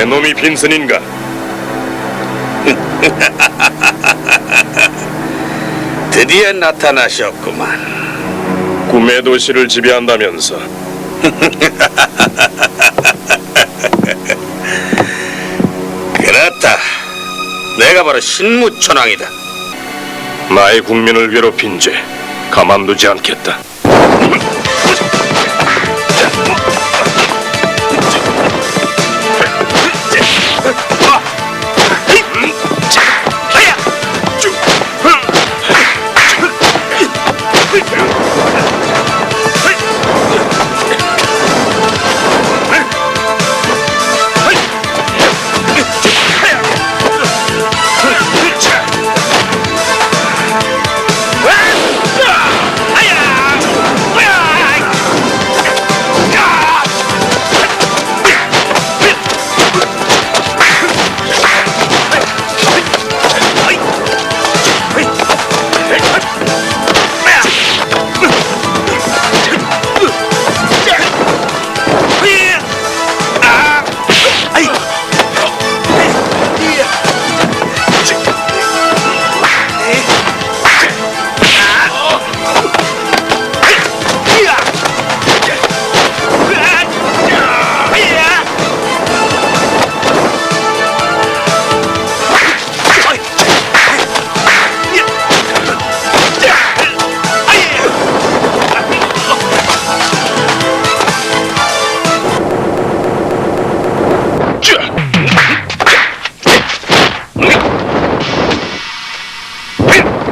내 놈이 빈슨인가? 드디어 나타나셨구만. 꿈의 도시를 지배한다면서 그렇다. 내가 바로 신무천왕이다. 나의 국민을 괴롭힌 죄 가만두지 않겠다.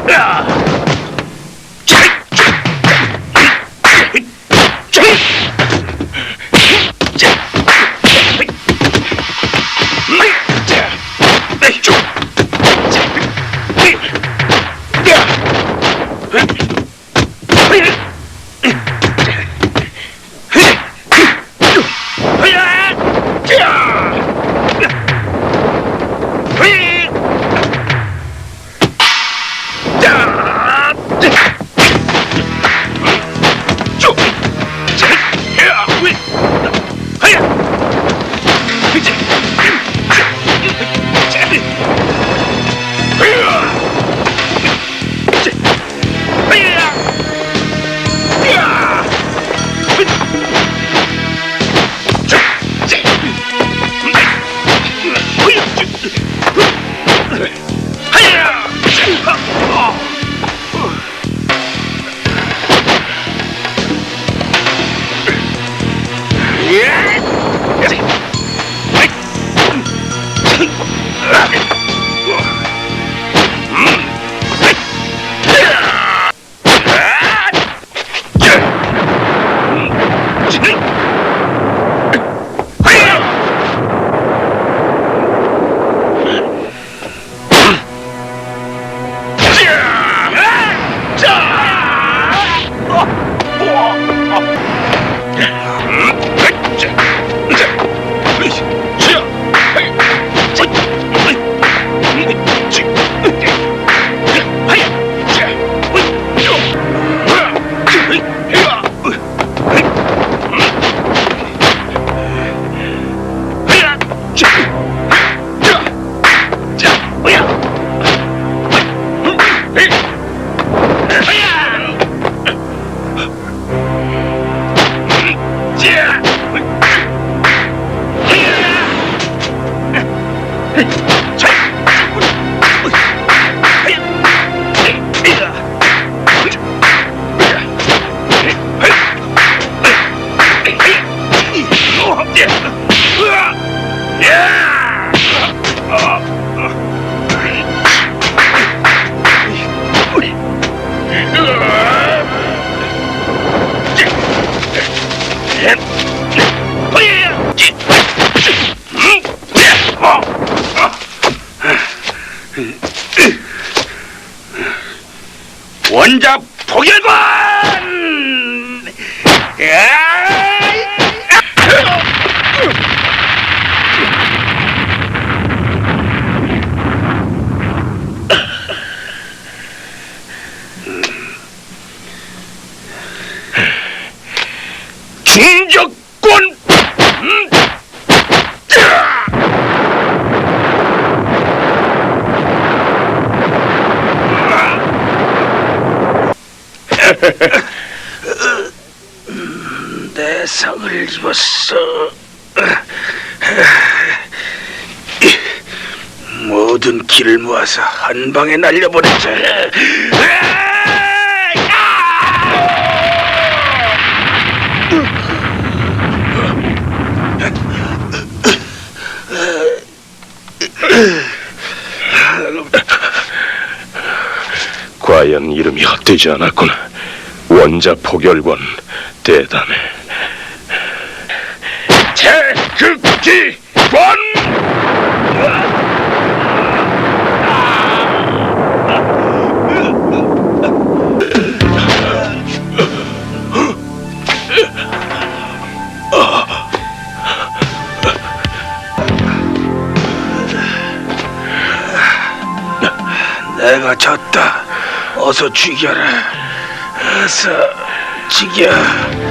Hey! Yeah! 원작 포결관! 중적권! 음! 내 상을 입었어. 모든 길을 모아서 한 방에 날려보내자. 과연 이름이 헛되지 않았구나. 원자 포결권 대단해. 태극기 권! 내가 졌다. 어서 죽여라. 어서 죽여.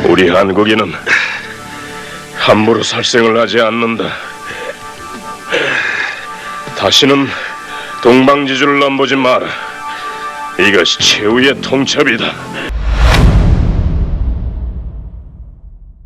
우리 한국인은 함부로 살생을 하지 않는다. 다시는 동방지주를 넘보지 마라. 이것이 최후의 통첩이다.